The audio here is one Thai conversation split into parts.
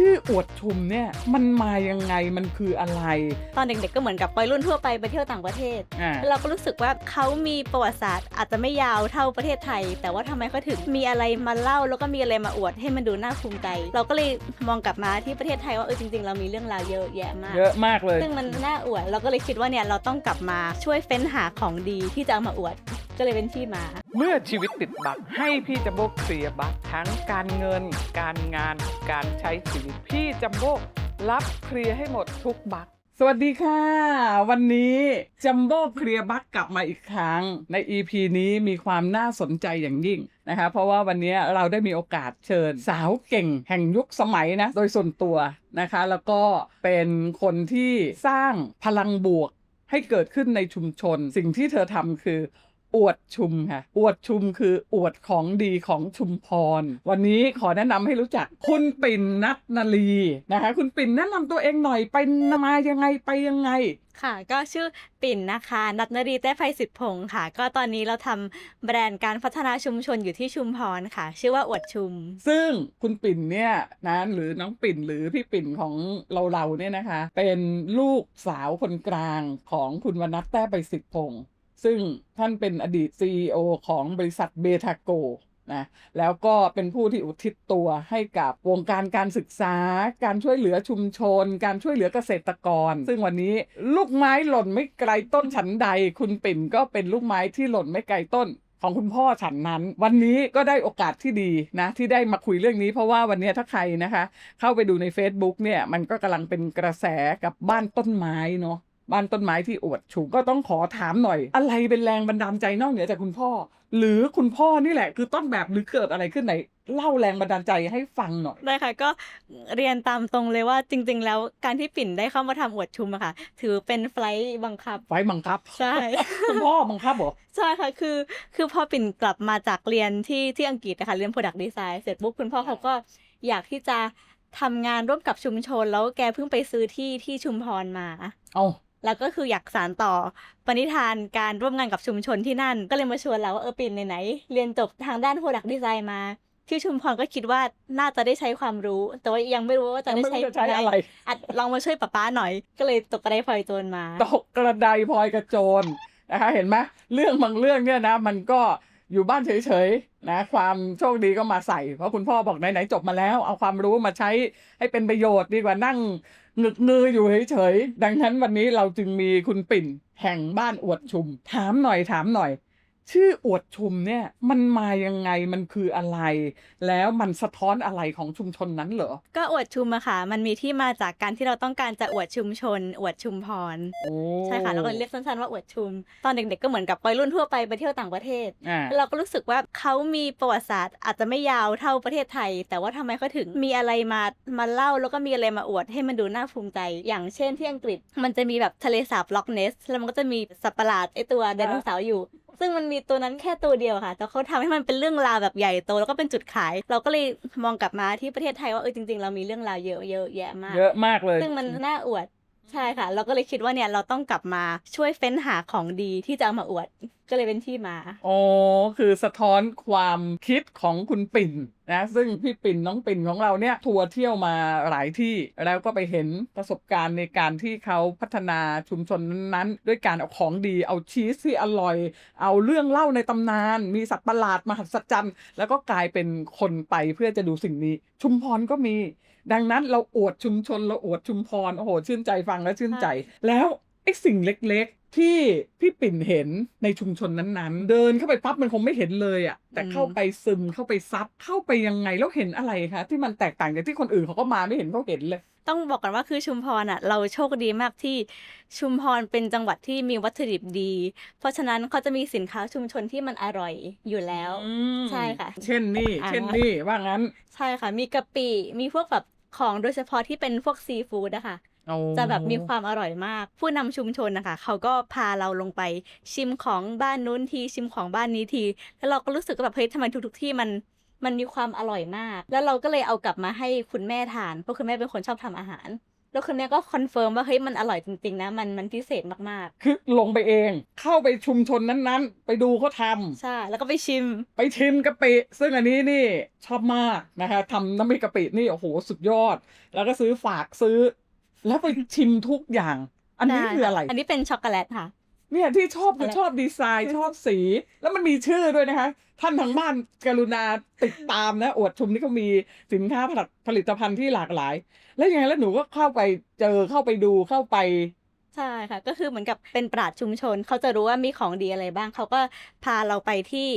ชื่ออวดชุมเนี่ยมันมายังไงมันคืออะไร ตอนเด็กๆก็เหมือนกับวัยรุ่นทั่วไปไปเที่ยวต่างประเทศ อ่า เราก็รู้สึกว่าเขามีประวัติศาสตร์อาจจะไม่ยาวเท่าประเทศไทย แต่ว่าทำไมเขาถึงมีอะไรมาเล่า แล้วก็มีอะไรมาอวดให้มันดูน่าภูมิใจ เราก็เลยมองกลับมาที่ประเทศไทยว่าเออจริงๆ เรามีเรื่องราวเยอะแยะมาก เยอะมากเลย ซึ่งมันน่าอวด เราก็เลยคิดว่าเนี่ยเราต้องกลับมาช่วยเฟ้นหาของดีที่จะเอามาอวด ก็เลยเป็นที่มา เมื่อชีวิตติดบักให้พี่จัมโบ้เคลียร์บักทั้งการเงิน การงาน การใช้ชีวิตพี่จัมโบ้รับเคลียร์ให้หมดทุกบักสวัสดีค่ะ วันนี้จัมโบ้เคลียร์บักกลับมาอีกครั้ง ใน EP นี้มีความน่าสนใจอย่างยิ่งนะคะ เพราะว่าวันนี้เราได้มีโอกาสเชิญสาวเก่งแห่งยุคสมัยนะ โดยส่วนตัวนะคะ แล้วก็เป็นคนที่สร้างพลังบวกให้เกิดขึ้นในชุมชน สิ่งที่เธอทำคือ อวดชุมค่ะ อวดชุมคืออวดของดีของชุมพร วันนี้ขอแนะนำให้รู้จัก คุณปิ่นนัทนาลีนะคะ คุณปิ่นแนะนำตัวเองหน่อยไปมายังไงไปยังไงค่ะ ก็ชื่อปิ่นนะคะ นัทนรีแต้ไพสิทธิพงศ์ค่ะ ก็ตอนนี้เราทำแบรนด์การพัฒนาชุมชนอยู่ที่ชุมพรค่ะ ชื่อว่าอวดชุม ซึ่งคุณปิ่นเนี่ยนะหรือน้องปิ่นหรือพี่ปิ่นของเราเราๆเนี่ยนะคะ เป็นลูกสาวคนกลางของคุณวนัทแต้ไปสิทธิพงศ์ ซึ่งท่านเป็นอดีต CEO ของบริษัทเบทาโกนะแล้วก็เป็นผู้ที่อุทิศตัวให้กับวงการการศึกษา การช่วยเหลือชุมชน การช่วยเหลือเกษตรกร ซึ่งวันนี้ลูกไม้หล่นไม่ไกลต้นฉันใด คุณปิ่นก็เป็นลูกไม้ที่หล่นไม่ไกลต้นของคุณพ่อฉันนั้น วันนี้ก็ได้โอกาสที่ดีนะ ที่ได้มาคุยเรื่องนี้เพราะว่าวันนี้ถ้าใครนะคะ เข้าไปดูใน Facebook เนี่ยมันก็กำลังเป็นกระแสกับบ้านต้นไม้เนาะ บ้านต้นไม้ที่อวดฉุก็ต้องขอถามหน่อย อะไรเป็นแรงบันดาลใจนอกเหนือจากคุณพ่อ หรือคุณพ่อนี่แหละ คือต้นแบบหรือเกิดอะไรขึ้นไหน เล่าแรงบันดาลใจให้ฟังหน่อยได้ค่ะก็เรียนตามตรงเลยว่าจริง ๆ แล้วการที่ปิ่นได้เข้ามาทำอวดชุมอะค่ะ ถือเป็นไฟลท์บังคับไว้บังคับ ใช่คุณพ่อบังคับเหรอใช่ค่ะคือ คือพอปิ่นกลับมาจากเรียนที่ที่อังกฤษนะคะเรียน Product Design เสร็จปุ๊บคุณพ่อเขาก็อยากที่จะทำงานร่วมกับชุมชน แล้วแกเพิ่งไปซื้อที่ที่ชุมพรมา เอา แล้วก็คืออยากสานต่อปณิธานการร่วมงานกับชุมชนที่นั่น ก็เลยมาชวนเราว่าเออปิ่นไหนๆเรียนจบทางด้าน Product Design มาที่ชุมพรก็คิดว่าน่าจะได้ใช้ความรู้ แต่ว่ายังไม่รู้ว่าจะได้ไม่ใช้รู้จะใช้อะไรอัดลองมาช่วยป้าป้าหน่อย ก็เลยตกกระไดพลอยโจรมา ตกกระไดพลอยกระโจนนะคะเห็นไหมเรื่องบางเรื่องเนี่ยนะ มันก็อยู่บ้านเฉยๆนะความโชคดีก็มาใส่ เพราะคุณพ่อบอกไหนๆจบมาแล้ว เอาความรู้มาใช้ให้เป็นประโยชน์ดีกว่านั่ง งึกงืออยู่เฉยๆ ดังนั้นวันนี้เราจึงมีคุณปิ่นแห่งบ้านอวดชุม ถามหน่อยถามหน่อย ชื่ออวดชุมเนี่ย มันมายังไงมันคืออะไร แล้วมันสะท้อนอะไรของชุมชนนั้นเหรอ ก็อวดชุมอะค่ะ มันมีที่มาจากการที่เราต้องการจะอวดชุมชน อวดชุมพรโอ้ใช่ค่ะแล้วก็เรียกสั้นๆว่าอวดชุม ตอนเด็กๆก็เหมือนกับวัยรุ่นทั่วไปไปเที่ยวต่างประเทศอ่าเราก็รู้สึกว่าเขามีประวัติศาสตร์ อาจจะไม่ยาวเท่าประเทศไทย แต่ว่าทำไมเขาถึงมีอะไรมามาเล่าแล้วก็มีอะไรมาอวดให้มันดูน่าภูมิใจ อย่างเช่นที่อังกฤษ มันจะมีแบบทะเลสาบล็อกเนสแล้วมันก็จะมีสัตว์ประหลาดไอตัวไดโนเสาร์อยู่ ซึ่งมันมีตัวนั้นแค่ตัวเดียวค่ะ แต่เขาทำให้มันเป็นเรื่องราวแบบใหญ่โตแล้วก็เป็นจุดขาย เราก็เลยมองกลับมาที่ประเทศไทยว่าเออจริงๆ เรามีเรื่องราวเยอะเยอะแยะมาก เยอะมากเลย ซึ่งมันน่าอวด ใช่ค่ะ เราก็เลยคิดว่าเนี่ยเราต้องกลับมาช่วยเฟ้นหาของดีที่จะเอามาอวด ก็เลยเป็นที่มาอ๋อคือสะท้อนความคิดของคุณปิ่นนะซึ่งพี่ปิ่นน้องปิ่นของเราเนี่ยทัวร์เที่ยวมาหลายที่แล้วก็ไปเห็นประสบการณ์ในการที่เขาพัฒนาชุมชนนั้นๆ ด้วยการเอาของดีเอาชีสที่อร่อย เอาเรื่องเล่าในตำนาน มีสัตว์ประหลาดมหัศจรรย์แล้วก็กลายเป็นคนไปเพื่อจะดูสิ่งนี้ ชุมพรก็มี ดังนั้นเราอวดชุมชนเราอวดชุมพรโอ้โหชื่นใจฟังแล้วชื่นใจ แล้วไอ้สิ่งเล็กๆ ที่พี่ปิ่นเห็นในชุมชนนั้นๆ เดินเข้าไปปั๊บมันคงไม่เห็นเลยอะ่ะ แต่อืมเข้าไปซึมเข้าไปซับเข้าไปยังไงแล้วเห็นอะไรคะที่มันแตกต่างจากที่คนอื่นเขาก็มาไม่เห็นเขาเห็นเลย ต้องบอกกันว่าคือชุมพรอะ เราโชคดีมากที่ชุมพรเป็นจังหวัดที่มีวัตถุดิบดี เพราะฉะนั้นเขาจะมีสินค้าชุมชนที่มันอร่อยอยู่แล้วอืมใช่ค่ะ เช่นนี่อ่าเช่นนี่ว่างั้นใช่ค่ะ มีกะปิมีพวกแบบ ของโดยเฉพาะที่เป็นพวกซีฟู้ดอะค่ะเอาจะแบบมีความอร่อยมาก ผู้นำชุมชนนะคะ เขาก็พาเราลงไปชิมของบ้านนู้นทีชิมของบ้านนี้ที แล้วเราก็รู้สึกว่าแบบเฮ้ยทำไมทุกๆที่มันมันมีความอร่อยมาก แล้วเราก็เลยเอากลับมาให้คุณแม่ทาน เพราะคุณแม่เป็นคนชอบทำอาหาร แล้วคนเนี้ยก็คอนเฟิร์มว่าเฮ้ยมันอร่อยจริงๆนะ มันมันพิเศษมากคือลงไปเอง เข้าไปชุมชนนั้นๆ ไปดูเขาทำๆใช่แล้วก็ไปชิม ไปชิมกะปิซึ่งอันนี้นี่ชอบมากนะคะทำน้ำพริกกะปินี่โอ้โหสุดยอด แล้วก็ซื้อฝากซื้อ แล้วไปชิมทุกอย่าง อันนี้ใช่คืออะไร อันนี้เป็นช็อกโกแลตค่ะ เนี่ยที่ชอบคืออะไรชอบดีไซน์ชอบสี แล้วมันมีชื่อด้วยนะคะ ท่านทางบ้านกรุณาติดตามนะ อวดชุมนี่เขามีสินค้าผลิตผลิตภัณฑ์ที่หลากหลาย แล้วยังไงแล้วหนูก็เข้าไปเจอเข้าไปดูเข้าไปใช่ค่ะก็คือเหมือนกับเป็นปราชญ์ชุมชน เขาจะรู้ว่ามีของดีอะไรบ้าง เขาก็พาเราไปที่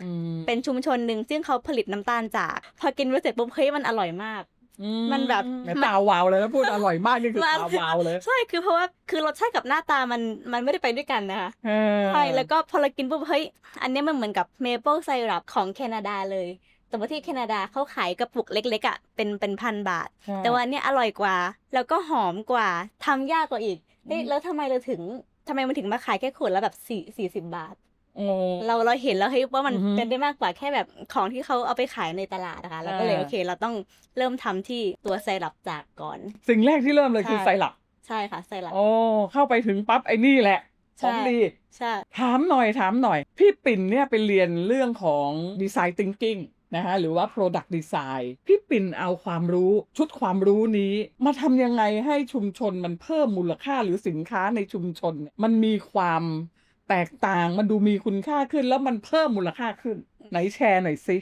อืมเป็นชุมชนหนึ่งซึ่งเขาผลิตน้ำตาลจาก พอกินไปเสร็จปุ๊บเฮ้ยมันอร่อยมากอื มันแบบแหตาวาวเลยแล้วพูดอร่อยมากนี่คือมันตาวาวเลยใช่คือเพราะว่าคือรสชาติกับหน้าตามันมันไม่ได้ไปด้วยกันนะคะเออใช่แล้วก็พอเรากินปุ๊บเฮ้ยอันเนี้ยมันเหมือนกับเมเปิลไซรัปของแคนาดาเลยแต่ว่าที่แคนาดาเขาขายกระปุกเล็กๆอะเป็นเป็นพันบาทใช่แต่ว่าอันเนี้ยอร่อยกว่า แล้วก็หอมกว่าทำยากกว่าอีกเฮ้ยอืมแล้วทำไมเราถึงทำไมมันถึงมาขายแค่ขวดละแบบสี่สี่สิบบาท โอ้เราเราเห็นแล้วเฮ้ยว่ามันอือฮึเป็นได้มากกว่าแค่แบบของที่เขาเอาไปขายในตลาดนะคะเราก็เลยอ่าโอเค เราต้องเริ่มทำที่ตัวไซรัปจากก่อน สิ่งแรกที่เริ่มเลยคือใช่ ไซรัปใช่ค่ะไซรัป โอ้เข้าไปถึงปั๊บไอ้นี่แหละขใช่ องดี ใช่ ถามหน่อยถามหน่อย พี่ปิ่นเนี่ยไปเรียนเรื่องของดีไซน์ thinking นะคะหรือว่า product design พี่ปิ่นเอาความรู้ชุดความรู้นี้ มาทำยังไงให้ชุมชนมันเพิ่มมูลค่าหรือสินค้าในชุมชนเนี่ยมันมีความ แตกต่างมันดูมีคุณค่าขึ้น แล้วมันเพิ่มมูลค่าขึ้น ไหนแชร์หน่อยสิ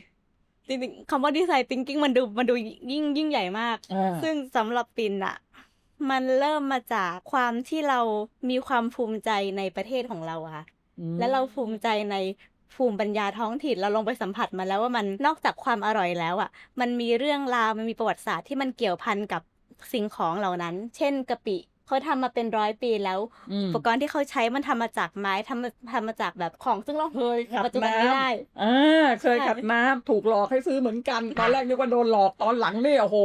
จริงๆคำว่าดีไซน์ thinking มันดูมันดูยิ่งยิ่งใหญ่มากอ่าซึ่งสำหรับปินอะมันเริ่มมาจากความที่เรามีความภูมิใจในประเทศของเราอะค่ะอืมและเราภูมิใจในภูมิปัญญาท้องถิ่นเราลงไปสัมผัสมาแล้วว่ามันนอกจากความอร่อยแล้วอะมันมีเรื่องราวมันมีประวัติศาสตร์ที่มันเกี่ยวพันกับสิ่งของเหล่านั้น เช่นกะปิ เขาทำมาเป็นร้อยปีแล้วอืมอุปกรณ์ที่เขาใช้มันทำมาจากไม้ทำมาทำมาจากแบบของซึ่งเราเคยขัดปัจจุบันน้ไม่ได้ำอ่าเคยใช่ขัดน้ำถูกหลอกให้ซื้อเหมือนกัน ตอนแรกนึกว่าโดนหลอกตอนหลังเนี่ยโอ้โห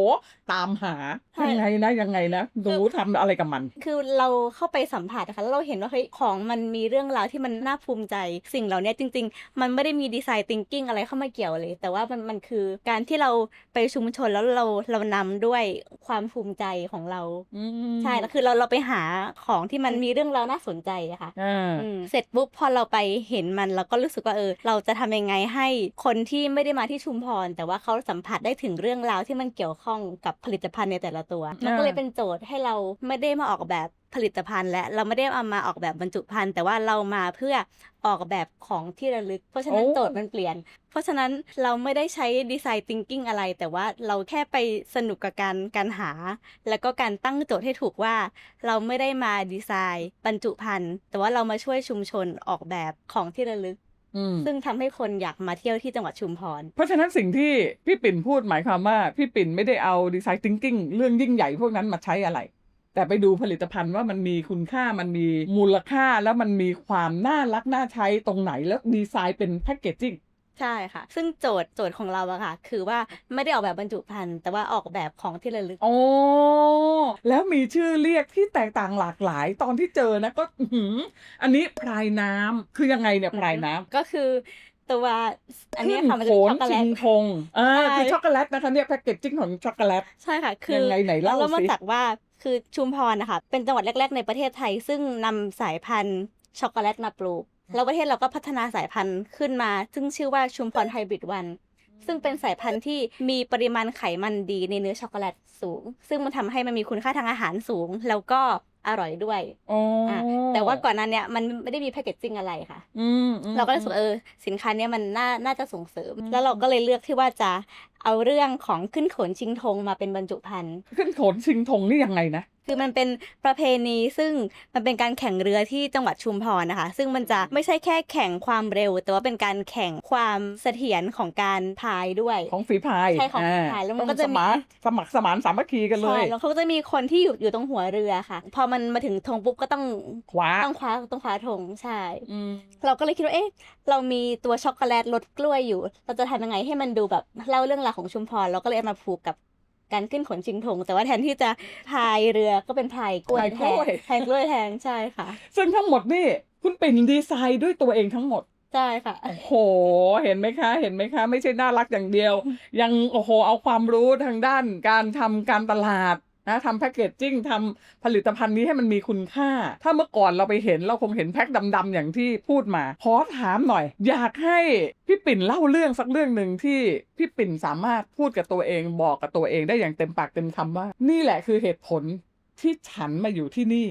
ตามหาใช่ยังไงนะยังไงนะหนูทำอะไรกับมัน คือเราเข้าไปสัมผัสนะคะแล้วเราเห็นว่าเฮ้ยของมันมีเรื่องราวที่มันน่าภูมิใจสิ่งเหล่านี้จริง ๆ มันไม่ได้มีดีไซน์ทิงกิ้งอะไรเข้ามาเกี่ยวเลย แต่ว่ามันมันคือการที่เราไปชุมชนแล้วเราเรานำด้วยความภูมิใจของเราอืมใช่แล้วคือเราเราไปหาของที่มันมีเรื่องราวน่าสนใจอะค่ะอ่าอืมเสร็จปุ๊บพอเราไปเห็นมันเราก็รู้สึกว่าเออ เราจะทำยังไงให้คนที่ไม่ได้มาที่ชุมพร แต่ว่าเขาสัมผัสได้ถึงเรื่องราวที่มันเกี่ยวข้องกับผลิตภัณฑ์ในแต่ละตัว มันก็เลยเป็นโจทย์ให้เราไม่ได้มาออกแบบ ผลิตภัณฑ์และเราไม่ได้เอามาออกแบบบรรจุภัณฑ์แต่ว่าเรามาเพื่อออกแบบของที่ระลึก เพราะฉะนั้นโอ้โจทย์มันเปลี่ยน เพราะฉะนั้นเราไม่ได้ใช้ดีไซน์ทิงกิ้งอะไร แต่ว่าเราแค่ไปสนุกกับการการหา แล้วก็การตั้งโจทย์ให้ถูกว่า เราไม่ได้มาดีไซน์บรรจุภัณฑ์แต่ว่าเรามาช่วยชุมชนออกแบบของที่ระลึกอืมซึ่งทำให้คนอยากมาเที่ยวที่จังหวัดชุมพร เพราะฉะนั้นสิ่งที่พี่ปิ่นพูดหมายความว่า พี่ปิ่นไม่ได้เอาดีไซน์ thinking เรื่องยิ่งใหญ่พวกนั้นมาใช้อะไร แต่ไปดูผลิตภัณฑ์ว่ามันมีคุณค่ามันมีมูลค่าแล้วมันมีความน่ารักน่าใช้ตรงไหนแล้วดีไซน์เป็นแพคเกจจิ้งใช่ค่ะ ซึ่งโจทย์โจทย์ของเราอะค่ะ คือว่าไม่ได้ออกแบบบรรจุภัณฑ์แต่ว่าออกแบบของที่ระลึก โอ้ แล้วมีชื่อเรียกที่แตกต่างหลากหลายตอนที่เจอนะก็อื้อหืออันนี้พรายน้ำคือยังไงเนี่ยพรายน้ำก็คือ ตัวอันเนี้ยค่ะมันโขจะเป็นช็อกโกแลนชิตงธงอ่าใช่คือช็อกโกแลตนะคะเนี่ยแพคเกจจิ้งของช็อกโกแลตใช่ค่ะ คือยังไงไหนเล่าริ่มมาสิจากว่าคือชุมพรนะคะเป็นจังหวัดแรก ๆ ในประเทศไทย ซึ่งนำสายพันธุ์ช็อกโกแลตมาปลูก แล้วประเทศเราก็พัฒนาสายพันธุ์ขึ้นมา ซึ่งชื่อว่าชุมพรไฮบริดวันซึ่งเป็นสายพันธุ์ที่มีปริมาณไขมันดีในเนื้อช็อกโกแลตสูง ซึ่งมันทำให้มันมีคุณค่าทางอาหารสูง แล้วก็ อร่อยด้วยอ๋อออะแต่ว่าก่อนหนั้นเนี่ยมันไม่ได้มีแพคเกจจิ้งอะไรค่ะอืมอืมเราก็เลยรู้สึกว่าเออสินค้าเนี้ยมันน่าน่าจะส่งเสริม แล้วเราก็เลยเลือกที่ว่าจะ เอาเรื่องของขึ้นโขนชิงธงมาเป็นบรรจุภัณฑ์ขึ้นโขนชิงธงนี่ยังไงนะคือมันเป็นประเพณีซึ่งมันเป็นการแข่งเรือที่จังหวัดชุมพรนะคะ ซึ่งมันจะไม่ใช่แค่แข่งความเร็ว แต่ว่าเป็นการแข่งความเสถียรของการพายด้วยของฝีพายใช่ของฝีพายแล้วมันก็จะต้องมีสมานสมัครสมานสามัคคีกันเลใช่ยแล้วเขาก็จะมีคนที่อยู่อยู่ตรงหัวเรือค่ะ พอมันมาถึงธงปุ๊บก็ต้องขวาต้องคว้าต้องคว้าธงใช่อืมเราก็เลยคิดว่าเอ๊ะเรามีตัวช็อกโกแลตรสกล้วยอยู่ เราจะทำยังไงให้มันดูแบบเล่าเรื่องราวของชุมพรเราก็เลยเอามาผูกกับการขึ้นขนชิงธงแต่ว่าแทนที่จะพายเรือก็เป็นพายกล้วยแทนพายกล้วยแทนใช่ค่ะ ซึ่งทั้งหมดนี่คุณปิ่นดีไซน์ด้วยตัวเองทั้งหมดใช่ค่ะโอ้โห เห็นไหมคะ เห็นไหมคะ ไม่ใช่น่ารักอย่างเดียว ยังโอ้โหเอาความรู้ทางด้านการทำการตลาด นะทำแพคเกจจิ้งทำผลิตภัณฑ์นี้ให้มันมีคุณค่า ถ้าเมื่อก่อนเราไปเห็นเราคงเห็นแพ็คดำๆอย่างที่พูดมา ขอถามหน่อย อยากให้พี่ปิ่นเล่าเรื่องสักเรื่องหนึ่งที่พี่ปิ่นสามารถพูดกับตัวเองบอกกับตัวเองได้อย่างเต็มปากเต็มคำว่า นี่แหละคือเหตุผลที่ฉันมาอยู่ที่นี่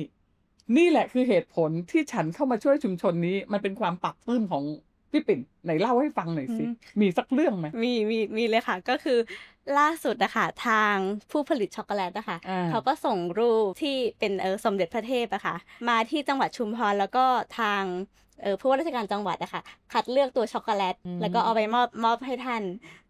นี่แหละคือเหตุผลที่ฉันเข้ามาช่วยชุมชนนี้ มันเป็นความปรับปื้มของ พี่ปิ่นไหนเล่าให้ฟังหน่อยสิอืมมีสักเรื่องไหมมีมีมีเลยค่ะ ก็คือล่าสุดนะคะทางผู้ผลิตช็อกโกแลตนะคะอ่าเขาก็ส่งรูปที่เป็นเออสมเด็จพระเทพอะค่ะ มาที่จังหวัดชุมพรแล้วก็ทางเออผู้ว่าราชการจังหวัดอะค่ะคัดเลือกตัวช็อกโกแลตอืมแล้วก็เอาไปมอบมอบให้ท่าน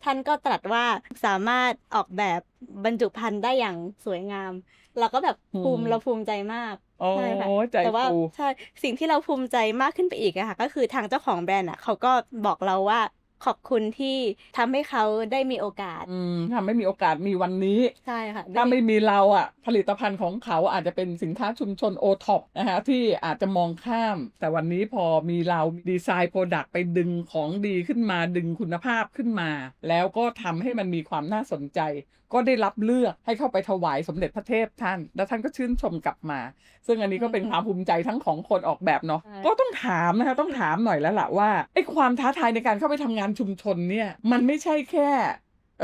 ท่านก็ตรัสว่าสามารถออกแบบบรรจุภัณฑ์ได้อย่างสวยงาม เราก็แบบภูมิเราภูมิใจมาก โอ้ใช่ค่ะใจแต่ว่าฟูใช่สิ่งที่เราภูมิใจมากขึ้นไปอีกอะค่ะก็คือทางเจ้าของแบรนด์อะเขาก็บอกเราว่าขอบคุณที่ทำให้เขาได้มีโอกาส อืมถ้าไม่มีโอกาสมีวันนี้ ใช่ค่ะถ้าไม่มีเราอะ ผลิตภัณฑ์ของเขาอาจจะเป็นสินค้าชุมชนโอท็อปนะฮะที่อาจจะมองข้าม แต่วันนี้พอมีเราดีไซน์โปรดักต์ไปดึงของดีขึ้นมาดึงคุณภาพขึ้นมา แล้วก็ทำให้มันมีความน่าสนใจก็ได้รับเลือกให้เข้าไปถวายสมเด็จพระเทพท่าน แล้วท่านก็ชื่นชมกลับมา ซึ่งอันนี้ก็เป็นความภูมิใจทั้งของคนออกแบบเนาะใช่ก็ต้องถามนะคะต้องถามหน่อยแล้วล่ะว่าไอ้ความท้าทายในการเข้าไปทำงานชุมชนเนี่ยมันไม่ใช่แค่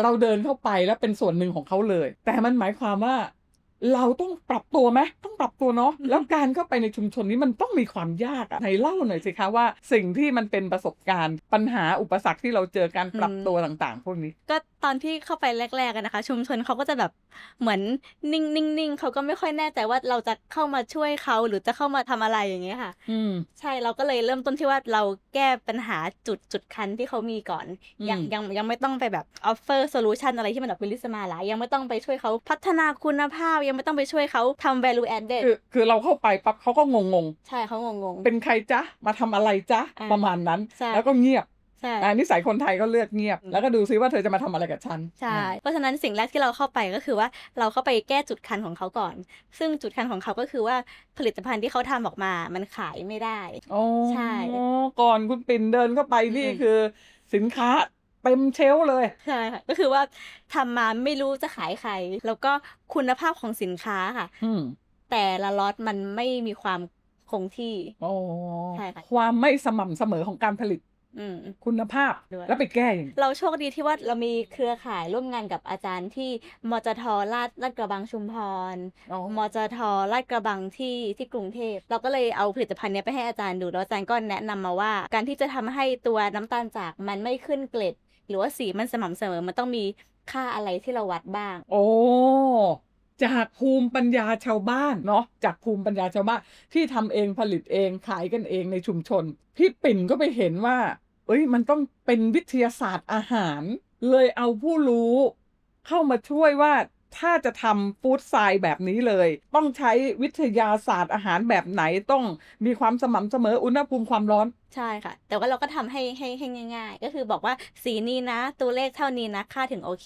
เราเดินเข้าไปแล้วเป็นส่วนหนึ่งของเขาเลย แต่มันหมายความว่า เราต้องปรับตัวไหมต้องปรับตัวเนาะแล้วการเข้าไปในชุมชนนี้มันต้องมีความยากอะไหนเล่าหน่อยสิคะว่า สิ่งที่มันเป็นประสบการณ์ ปัญหาอุปสรรคที่เราเจอการปรับตัวต่างๆ พวกนี้ ก็ตอนที่เข้าไปแรกๆกันนะคะ ชุมชนเขาก็จะแบบเหมือนนิ่งๆๆเขาก็ไม่ค่อยแน่ใจว่าเราจะเข้ามาช่วยเขาหรือจะเข้ามาทำอะไรอย่างเงี้ยค่ะอืมใช่เราก็เลยเริ่มต้นที่ว่าเราแก้ปัญหาจุดจุดคันที่เขามีก่อนอืมยังยังยังไม่ต้องไปแบบ offer solution อะไรที่มันแบบวิลิสมาหลายยังไม่ต้องไปช่วยเขาพัฒนาคุณภาพยังไม่ต้องไปช่วยเขาทำ value added คือคือเราเข้าไปปั๊บเขาก็งงใช่เขางงๆเป็นใครจ๊ะ มาทำอะไรจ๊ะอ่าประมาณนั้นใช่แล้วก็เงียบๆใช่อ่านิสัยคนไทยก็เลือกเงียบอืมแล้วก็ดูซิว่าเธอจะมาทำอะไรกับฉัน ใช่ เพราะฉะนั้นสิ่งแรกที่เราเข้าไปก็คือว่าเราเข้าไปแก้จุดคันของเขาก่อน ซึ่งจุดคันของเขาก็คือว่าผลิตภัณฑ์ที่เขาทำออกมา มันขายไม่ได้โอ้ใช่ ก่อนคุณปิ่นเดินเข้าไปนี่อืมคือสินค้า เต็มเชลฟ์เลยใช่ค่ะก็คือว่าทำมาไม่รู้จะขายใคร แล้วก็คุณภาพของสินค้าค่ะอืมแต่ละล็อตมันไม่มีความคงที่โอ้ใช่ค่ะความไม่สม่ำเสมอของการผลิตอืมคุณภาพด้วยแล้วไปแก้อย่างนี้เราโชคดีที่ว่าเรามีเครือข่ายร่วมงานกับอาจารย์ที่มจทลาดลาดกระบังชุมพรอ๋อมจทลาดกระบังที่ที่กรุงเทพเราก็เลยเอาผลิตภัณฑ์เนี้ยไปให้อาจารย์ดูแล้วอาจารย์ก็แนะนำมาว่า การที่จะทำให้ตัวน้ำตาลจากมันไม่ขึ้นเกล็ด หรือว่าสีมันสม่ำเสมอมันต้องมีค่าอะไรที่เราวัดบ้าง โอ้จากภูมิปัญญาชาวบ้านเนาะจากภูมิปัญญาชาวบ้านที่ทำเองผลิตเองขายกันเองในชุมชน พี่ปิ่นก็ไปเห็นว่า เอ้ยมันต้องเป็นวิทยาศาสตร์อาหาร เลยเอาผู้รู้ เข้ามาช่วยว่า ถ้าจะทำฟู้ดไซด์แบบนี้เลย ต้องใช้วิทยาศาสตร์อาหารแบบไหนต้องมีความสม่ำเสมออุณหภูมิความร้อน ใช่ค่ะ แต่ว่าเราก็ทำให้ให้ให้ง่าย ๆ ก็คือบอกว่าสีนี้นะ ตัวเลขเท่านี้นะค่าถึงโอเค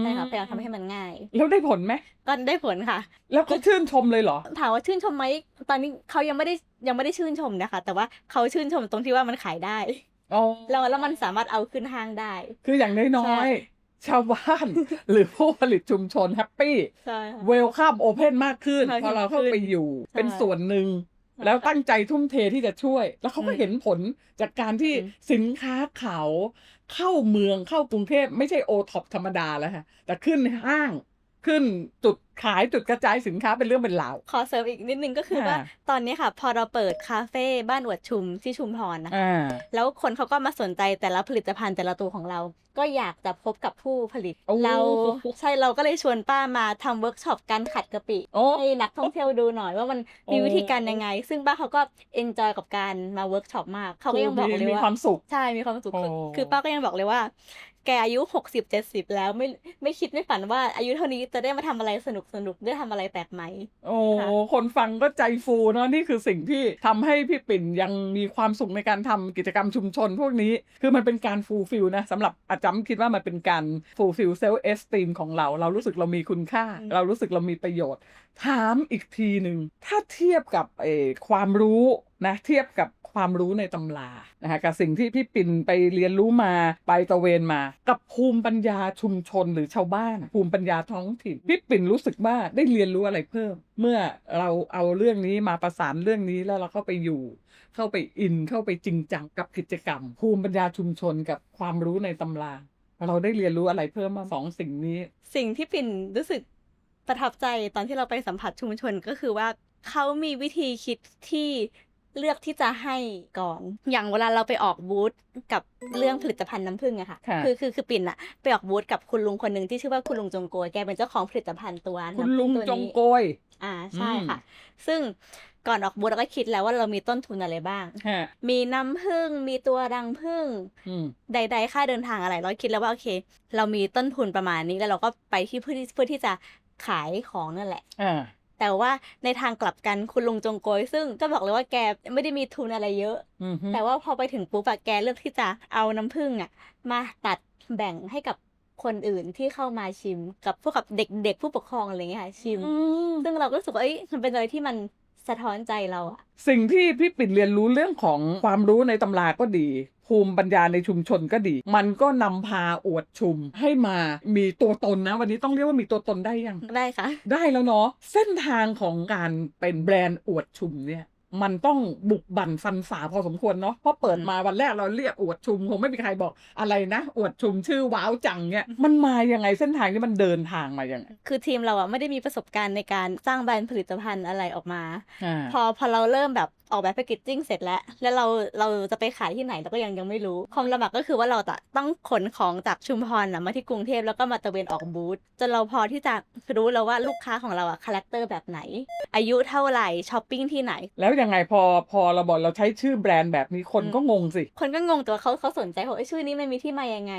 ใช่ค่ะพยายามทำให้มันง่าย แล้วได้ผลไหมก็ได้ผลค่ะ แล้วเขาชื่นชมเลยเหรอถามว่าชื่นชมไหมตอนนี้เขายังไม่ได้ยังไม่ได้ชื่นชมนะคะ แต่ว่าเขาชื่นชมตรงที่ว่ามันขายได้อ๋อแล้วแล้วมันสามารถเอาขึ้นห้างได้ คืออย่างน้ใช่อยๆ ชาวบ้าน หรือผู้ผลิตชุมชนแฮปปี้ใช่ค่ะ เวลคัมโอเพนมากขึ้น ใช่พอเราเข้าไปอยู่ใช่ เป็นส่วนหนึ่งใช่แล้วตั้งใจทุ่มเทที่จะช่วย แล้วเขาก็อืมเห็นผลจากการที่อืม สินค้าเขาเข้าเมืองเข้ากรุงเทพไม่ใช่โอท็อปธรรมดาแล้วค่ะแต่ขึ้นห้าง ขึ้นจุดขายจุดกระจายสินค้าเป็นเรื่องเป็นราว ขอเสริมอีกนิดนึงก็คือว่าอ่าตอนนี้ค่ะ พอเราเปิดคาเฟ่บ้านอวดชุมที่ชุมพรนะคะอ่าแล้วคนเขาก็มาสนใจแต่ละผลิตภัณฑ์แต่ละตัวของเรา ก็อยากจะพบกับผู้ผลิตโอ้เราใช่เราก็เลยชวนป้ามาทำเวิร์กช็อปการขัดกะปิโอ้ให้นักท่องเที่ยวดูหน่อยว่ามันมีโอ้วิธีการยังไง ซึ่งป้าเขาก็เอนจอยกับการมาเวิร์กช็อปมากเขาก็ยังบอกเลยมีว่าความสุขใช่มีความสุขโอ้คือคือป้าก็ยังบอกเลยว่า แกอายุหกสิบเจ็ดสิบแล้วไม่ไม่คิดไม่ฝันว่าอายุเท่านี้จะได้มาทำอะไรสนุกสนุกได้ทำอะไรแปลกใหม่ โอ้ค่ะคนฟังก็ใจฟูเนาะนี่คือสิ่งที่ทำให้พี่ปิ่นยังมีความสุขในการทำกิจกรรมชุมชนพวกนี้ คือมันเป็นการฟูลฟิลนะสำหรับอาจารย์คิดว่ามันเป็นการฟูลฟิลเซลล์เอสตีมของเรา เรารู้สึกเรามีคุณค่าอืมเรารู้สึกเรามีประโยชน์ ถามอีกทีหนึ่งถ้าเทียบกับเออความรู้นะเทียบกับ ความรู้ในตำรานะคะกับสิ่งที่พี่ปิ่นไปเรียนรู้มาไปตะเวนมา กับภูมิปัญญาชุมชนหรือชาวบ้าน ภูมิปัญญาท้องถิ่นพี่ปิ่นรู้สึกว่าได้เรียนรู้อะไรเพิ่ม เมื่อเราเอาเรื่องนี้มาประสานเรื่องนี้แล้วเราเข้าไปอยู่ เข้าไปอินเข้าไปจริงจังกับกิจกรรม ภูมิปัญญาชุมชนกับความรู้ในตำราเราได้เรียนรู้อะไรเพิ่มมาสองสิ่งนี้ สิ่งที่ปิ่นรู้สึกประทับใจตอนที่เราไปสัมผัสชุมชนก็คือว่าเขามีวิธีคิดที่ เลือกที่จะให้ก่อน อย่างเวลาเราไปออกบูธกับเรื่องผลิตภัณฑ์น้ำผึ้งอะค่ะ ค่ะ คือคือคือปิ่นอะไปออกบูธกับคุณลุงคนหนึ่งที่ชื่อว่าคุณลุงจงโกยแกเป็นเจ้าของผลิตภัณฑ์ตัวคุณน้ำผึ้ลุงตัวจงนี้โกย อ่าใช่อืมค่ะ ซึ่งก่อนออกบูธเราก็คิดแล้วว่าเรามีต้นทุนอะไรบ้าง ฮะ มีน้ำผึ้งมีตัวรังผึ้งอืม ใด ๆ ค่าเดินทางอะไร เราคิดแล้วว่าโอเค เรามีต้นทุนประมาณนี้แล้วเราก็ไปที่เพื่อที่เพื่อที่จะขายของนั่นแหละ อ่า แต่ว่าในทางกลับกันคุณลุงจงโกยซึ่งก็บอกเลยว่าแกไม่ได้มีทุนอะไรเยอะอืมฮึแต่ว่าพอไปถึงปุ๊บอะแกเลือกที่จะเอาน้ำผึ้งอะมาตัดแบ่งให้กับคนอื่นที่เข้ามาชิมกับพวกกับเด็กๆผู้ปกครองอะไรเงี้ยค่ะชิมอืมซึ่งเราก็รู้สึกว่าเอ้ยมันเป็นอะไรที่มันสะท้อนใจเราอะสิ่งที่พี่ปิ่นเรียนรู้เรื่องของความรู้ในตำราก็ดี ภูมิปัญญาในชุมชนก็ดี มันก็นำพาอวดชุมให้มามีตัวตนนะ วันนี้ต้องเรียกว่ามีตัวตนได้ยัง ได้ค่ะ ได้แล้วเนาะเส้นทางของการเป็นแบรนด์อวดชุมเนี่ยมันต้องบุกบั่นฟันฝ่าพอสมควรเนาะเพราะเปิดมาวันแรกเราเรียกอวดชุมคงไม่มีใครบอกอะไรนะ อวดชุมชื่อว้าวจังเนี่ยมันมายังไงเส้นทางนี้มันเดินทางมายังไงคือทีมเราอะไม่ได้มีประสบการณ์ในการสร้างแบรนด์ผลิตภัณฑ์อะไรออกมาอ่าพอพอเราเริ่มแบบ ออกแบบแพคเกจจิ้งเสร็จแล้ว แล้วเราเราจะไปขายที่ไหนเราก็ยังยังไม่รู้ ความลำบากก็คือว่าเราจะต้องขนของจากชุมพรนะมาที่กรุงเทพแล้วก็มาตระเวนออกบูธจนเราพอที่จะรู้แล้วว่าลูกค้าของเราอะคาแรคเตอร์แบบไหน อายุเท่าไหร่ช้อปปิ้งที่ไหน แล้วยังไงพอพอเราบอกเราใช้ชื่อแบรนด์แบบนี้คนอืมก็งงสิ คนก็งงแต่ว่าเขาเขาสนใจว่าเอ้ยชื่อนี้มันมีที่มายังไง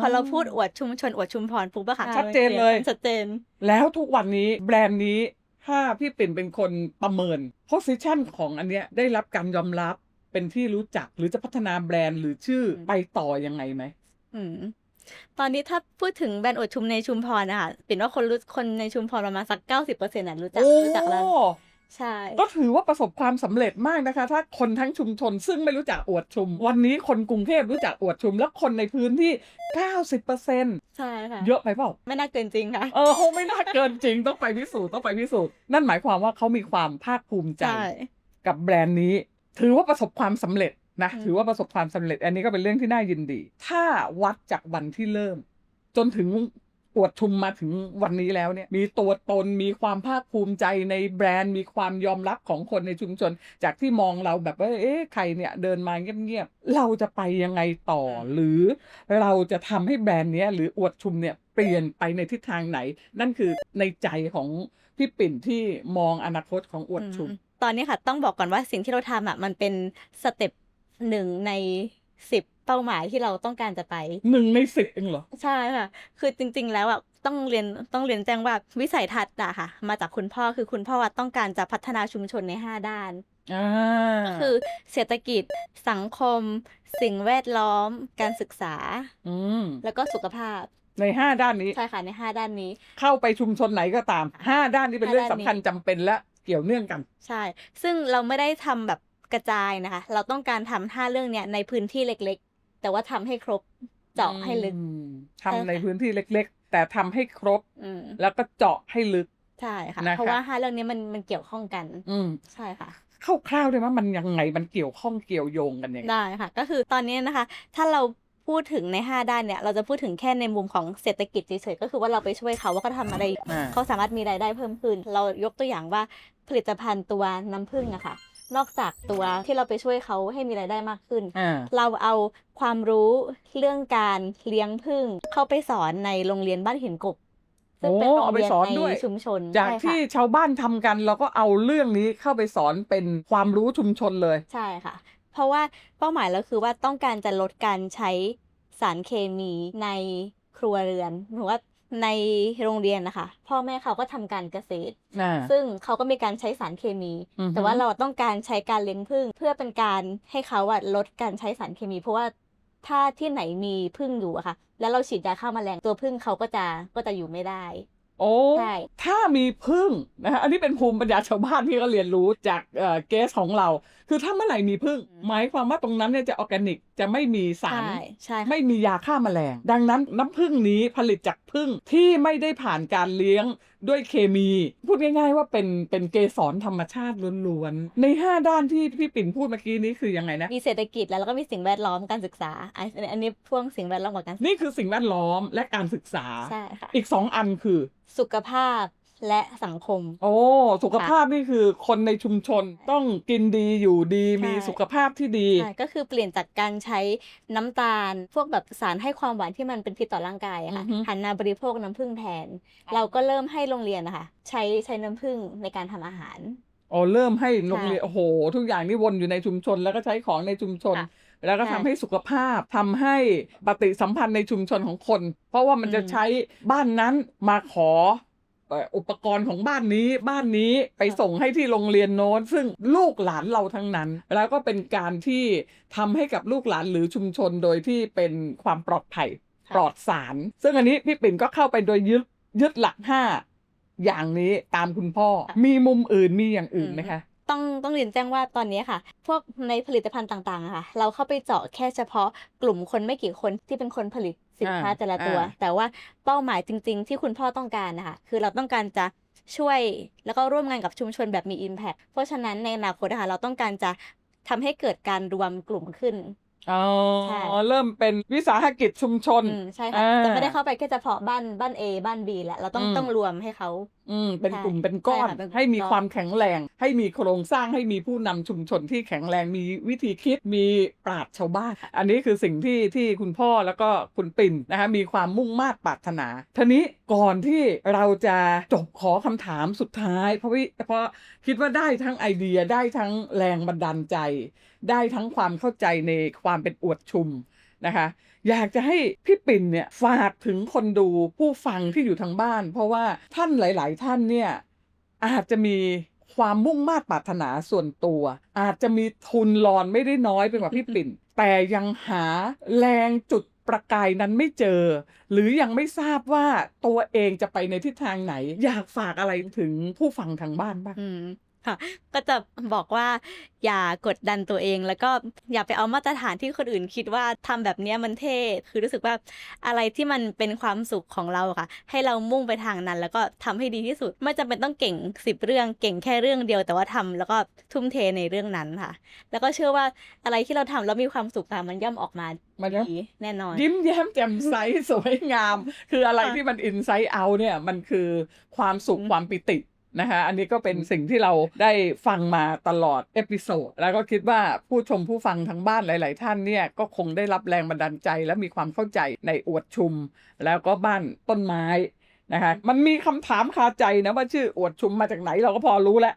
พอเราพูดอวดชุมชนอวดชุมพรปุ๊บอะค่ะชัดเจนเลยชัดเจน แล้วทุกวันนี้แบรนด์นี้ ถ้าพี่ปิ่นเป็นคนประเมิน position ของอันเนี้ยได้รับการยอมรับเป็นที่รู้จักหรือจะพัฒนาแบรนด์หรือชื่ออืมไปต่อยังไงไหมอืมตอนนี้ถ้าพูดถึงแบรนด์อวดชุมในชุมพรนะคะปิ่นว่าคนรู้คนในชุมพรประมาณสักเก้าสิบเปอร์เซ็นต์ะรู้จักโอ้รู้จักแล้ว ใช่ ก็ถือว่าประสบความสำเร็จมากนะคะ ถ้าคนทั้งชุมชนซึ่งไม่รู้จักอวดชุม วันนี้คนกรุงเทพรู้จักอวดชุม แล้วคนในพื้นที่ 90%ใช่ค่ะเยอะไปเปล่า ไม่น่าเกินจริงค่ะ เออคงไม่น่าเกินจริงต้องไปพิสูจน์ต้องไปพิสูจน์นั่นหมายความว่าเขามีความภาคภูมิใจใช่กับแบรนด์นี้ ถือว่าประสบความสำเร็จนะอืมถือว่าประสบความสำเร็จ อันนี้ก็เป็นเรื่องที่น่ายินดี ถ้าวัดจากวันที่เริ่ม จนถึง อวดชุมมาถึงวันนี้แล้วเนี่ยมีตัวตนมีความภาคภูมิใจในแบรนด์ มีความยอมรับของคนในชุมชน จากที่มองเราแบบว่าเอ๊ะใครเนี่ยเดินมาเงียบๆเราจะไปยังไงต่อ หรือเราจะทำให้แบรนด์เนี้ยหรืออวดชุมเนี่ยเปลี่ยนไปในทิศทางไหน นั่นคือในใจของพี่ปิ่นที่มองอนาคตของอวดชุมอืมตอนนี้ค่ะต้องบอกก่อนว่าสิ่งที่เราทำอะมันเป็นสเต็ปหนึ่งในสิบ เป้าหมายที่เราต้องการจะไปหนึ่งในสิบเองเหรอ ใช่ค่ะ คือจริง ๆ แล้วอะต้องเรียนต้องเรียนแจ้งว่าวิสัยทัศน์อะค่ะ มาจากคุณพ่อคือคุณพ่อว่าต้องการจะพัฒนาชุมชนใน 5 ด้านอ่าก็คือเศรษฐกิจสังคม สิ่งแวดล้อม การศึกษาอืมแล้วก็สุขภาพในห้าด้านนี้ใช่ค่ะใน5ด้านนี้ เข้าไปชุมชนไหนก็ตามห้าด้านนี้เป็นเรื่องห้าด้านสำคัญนี้จำเป็นและเกี่ยวเนื่องกัน ใช่ ซึ่งเราไม่ได้ทำแบบกระจายนะคะ เราต้องการทำห้าเรื่องเนี้ยในพื้นที่เล็กๆ แต่ว่าทำให้ครบเจาะให้ลึกอืมใช่ทำในค่ะพื้นที่เล็ก ๆ แต่ทำให้ครบอืมแล้วก็เจาะให้ลึกใช่ค่ะนะคะเพราะว่าห้าเรื่องนี้มันมันเกี่ยวข้องกัน อืมใช่ค่ะคร่าวๆได้ไหมมันยังไงมันเกี่ยวข้องเกี่ยวโยงกันยังไงได้ค่ะ ก็คือตอนนี้นะคะ ถ้าเราพูดถึงใน 5 ด้านเนี่ย เราจะพูดถึงแค่ในมุมของเศรษฐกิจเฉยๆก็คือว่าเราไปช่วยเขาว่าเขาทำอะไรอ่าเขาสามารถมีรายได้เพิ่มขึ้น เรายกตัวอย่างว่าผลิตภัณฑ์ตัวน้ำผึ้งอะค่ะ นอกจากตัวที่เราไปช่วยเขาให้มีรายได้มากขึ้นอ่าเราเอาความรู้เรื่องการเลี้ยงผึ้งเข้าไปสอนในโรงเรียนบ้านหินกบซึ่งโอ้เป็นโรงเอาไปเรียนสอนในด้วยชุมชน จากใช่ค่ะที่ชาวบ้านทำกันเราก็เอาเรื่องนี้เข้าไปสอนเป็นความรู้ชุมชนเลยใช่ค่ะ เพราะว่าเป้าหมายเราคือว่าต้องการจะลดการใช้สารเคมีในครัวเรือนหรือว่า ในโรงเรียนนะคะ พ่อแม่เขาก็ทำการเกษตรอ่าซึ่งเขาก็มีการใช้สารเคมีอือฮึแต่ว่าเราต้องการใช้การเลี้ยงผึ้งเพื่อเป็นการให้เขาอะลดการใช้สารเคมี เพราะว่าถ้าที่ไหนมีผึ้งอยู่อะค่ะ แล้วเราฉีดยาฆ่าแมลงตัวผึ้งเขาก็จะก็จะอยู่ไม่ได้ โอ้ใช่ถ้ามีพึ่งนะฮะอันนี้เป็นภูมิปัญญาชาวบ้านที่ก็เรียนรู้จากเอ่อเกสของเรา คือถ้าเมื่อไหร่มีพึ่งอืมหมายความว่าตรงนั้นเนี่ยจะออร์แกนิกจะไม่มีสาร ใช่ใช่ค่ะไม่มียาฆ่าแมลง ดังนั้นน้ำผึ้งนี้ผลิตจากผึ้งที่ไม่ได้ผ่านการเลี้ยงด้วยเคมี พูดง่ายๆว่าเป็นเป็นเกสรธรรมชาติล้วนๆ ใน 5 ด้านที่พี่ปิ่นพูดเมื่อกี้นี้คือยังไงนะ มีเศรษฐกิจแล้วแล้วก็มีสิ่งแวดล้อมการศึกษาอันอันอันนี้พ่วงสิ่งแวดล้อมกับการศึกษานี่คือสิ่งแวดล้อมและการศึกษาใช่ค่ะอีก 2 อันคือ สุขภาพ และสังคม โอ้ สุขภาพนี่คือคนในชุมชนต้องกินดีอยู่ดีใช่มีสุขภาพที่ดีใช่ก็คือเปลี่ยนจากการใช้น้ำตาล พวกแบบสารให้ความหวานที่มันเป็นพิษต่อร่างกายอะค่ะอือฮึหันมาบริโภคน้ำผึ้งแทน เราก็เริ่มให้โรงเรียนนะคะใช้ใช้น้ำผึ้งในการทำอาหารอ๋อเริ่มให้โรงเรียนใช่โอ้โห ทุกอย่างนี่วนอยู่ในชุมชน แล้วก็ใช้ของในชุมชนค่ะแล้วก็ใช่ทำให้สุขภาพทำให้ปฏิสัมพันธ์ในชุมชนของคน เพราะว่ามันจะอืมใช้บ้านนั้นมาขอเอ่ออุปกรณ์ของบ้านนี้บ้านนี้ไปส่งให้ที่โรงเรียนโน้นซึ่งลูกหลานเราทั้งนั้น แล้วก็เป็นการที่ทำให้กับลูกหลานหรือชุมชนโดยที่เป็นความปลอดภัยปลอดสาร ซึ่งอันนี้พี่ปิ่นก็เข้าไปโดยยึดยึดหลักห้าอย่างนี้ตามคุณพ่อค่ะมีมุมอื่นมีอย่างอื่นไหมคะ ต้องต้องเรียนแจ้งว่าตอนนี้ค่ะ พวกในผลิตภัณฑ์ต่างๆอะค่ะ เราเข้าไปเจาะแค่เฉพาะกลุ่มคนไม่กี่คนที่เป็นคนผลิตสินค้าอ่าแต่ละตัวอ่าแต่ว่าเป้าหมายจริง ๆ ที่คุณพ่อต้องการนะคะคือเราต้องการจะช่วยแล้วก็ร่วมงานกับชุมชนแบบมี Impact เพราะฉะนั้นในอนาคตนะคะเราต้องการจะทำให้เกิดการรวมกลุ่มขึ้น อ๋อใช่ เริ่มเป็นวิสาหกิจชุมชน อืมใช่ค่ะอ่าจะไม่ได้เข้าไปแค่เฉพาะบ้านบ้าน A บ้าน B แหละเราต้องอืม ต้องรวมให้เขา อืมเป็นใช่กลุ่มเป็นก้อน ใช่ค่ะเป็นกลุ่มให้มีก้อน ความแข็งแรง ให้มีโครงสร้างให้มีผู้นำชุมชนที่แข็งแรงมีวิธีคิดมีปราดชาวบ้าน อันนี้คือสิ่งที่ที่คุณพ่อแล้วก็คุณปิ่นนะคะมีความมุ่งมา่ปรารถนาทีนี้ก่อนที่เราจะจบขอคำถามสุดท้าย เพราะวิเพราะคิดว่าได้ทั้งไอเดียได้ทั้งแรงบันดาลใจ ได้ทั้งความเข้าใจในความเป็นอวดชุมนะคะอยากจะให้พี่ปิ่นเนี่ยฝากถึงคนดูผู้ฟังที่อยู่ทางบ้าน เพราะว่าท่านหลาย ๆ ท่านเนี่ยอาจจะมีความมุ่งมา่ปรารถนาส่วนตัว อาจจะมีทุนรอนไม่ได้น้อยเป็นกว่าพี่ปิ่น แต่ยังหาแรงจุดประกายนั้นไม่เจอ หรือยังไม่ทราบว่าตัวเองจะไปในทิศทางไหน อยากฝากอะไรถึงผู้ฟังทางบ้านบ้าง ค่ะ ก็จะบอกว่าอย่ากดดันตัวเอง แล้วก็อย่าไปเอามาตรฐานที่คนอื่นคิดว่าทำแบบเนี้ยมันเท่ คือรู้สึกว่าอะไรที่มันเป็นความสุขของเราอะค่ะ ให้เรามุ่งไปทางนั้น แล้วก็ทำให้ดีที่สุด ไม่จำเป็นต้องเก่งสิบเรื่อง เก่งแค่เรื่องเดียว แต่ว่าทำแล้วก็ทุ่มเทในเรื่องนั้นค่ะ แล้วก็เชื่อว่าอะไรที่เราทำแล้วมีความสุขอะมันย่อมออกมามันย่อมดีแน่นอน ยิ้มแย้มแจ่มใสสวยงาม คืออะไรค่ะที่มันอินไซต์เอาเนี่ยมันคือความสุขอืมความปิติ นะคะอันนี้ก็เป็นสิ่งที่เราได้ฟังมาตลอดเอพิโซดแล้วก็คิดว่าผู้ชมผู้ฟังทั้งบ้านหลาย ๆ ท่านเนี่ยก็คงได้รับแรงบันดาลใจ และมีความเข้าใจในอวดชุม แล้วก็บ้านต้นไม้นะคะมันมีคำถามคาใจนะว่าชื่ออวดชุมมาจากไหนเราก็พอรู้แล้ว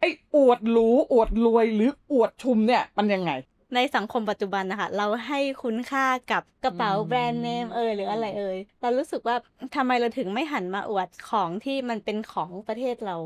ไอ้อวดหรูอวดรวยหรืออวดชุมเนี่ยมันยังไง ในสังคมปัจจุบันนะคะเราให้คุณค่ากับกระเป๋าอืมแบรนด์เนมเอยหรืออะไรเอยเรารู้สึกว่าทำไมเราถึงไม่หันมาอวดของที่มันเป็นของประเทศเรา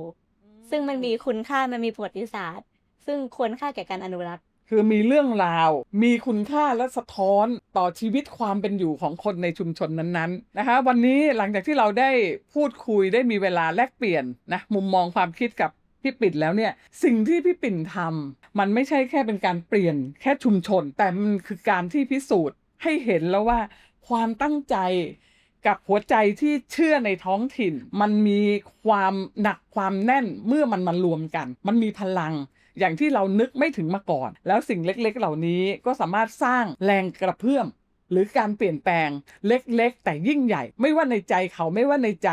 ซึ่งมันมีคุณค่ามันมีประวัติศาสตร์ ซึ่งควรค่าแก่การอนุรักษ์ คือมีเรื่องราว มีคุณค่าและสะท้อนต่อชีวิตความเป็นอยู่ของคนในชุมชนนั้นๆนะคะ วันนี้หลังจากที่เราได้พูดคุยได้มีเวลาแลกเปลี่ยนนะมุมมองความคิดกับ พี่ปิ่นแล้วเนี่ยสิ่งที่พี่ปิ่นทำมันไม่ใช่แค่เป็นการเปลี่ยนแค่ชุมชน แต่มันคือการที่พิสูจน์ให้เห็นแล้วว่าความตั้งใจกับหัวใจที่เชื่อในท้องถิ่น มันมีความหนักความแน่นเมื่อมันมารวมกัน มันมีพลังอย่างที่เรานึกไม่ถึงมาก่อน แล้วสิ่งเล็กๆ เหล่านี้ก็สามารถสร้างแรงกระเพื่อม หรือการเปลี่ยนแปลงเล็กๆ แต่ยิ่งใหญ่ ไม่ว่าในใจเขาไม่ว่าในใจ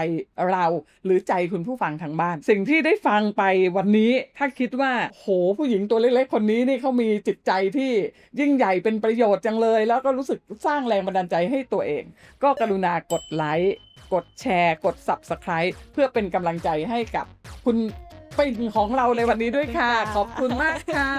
เราหรือใจคุณผู้ฟังทางบ้าน สิ่งที่ได้ฟังไปวันนี้ถ้าคิดว่าโหผู้หญิงตัวเล็กๆ คนนี้นี่เขามีจิตใจที่ยิ่งใหญ่เป็นประโยชน์จังเลย แล้วก็รู้สึกสร้างแรงบันดาลใจให้ตัวเอง ก็กรุณากดไลค์กดแชร์ กด Subscribe เพื่อเป็นกำลังใจให้กับคุณปิ่นของเราในวันนี้ด้วยค่ะค่ะขอบคุณมากค่ะ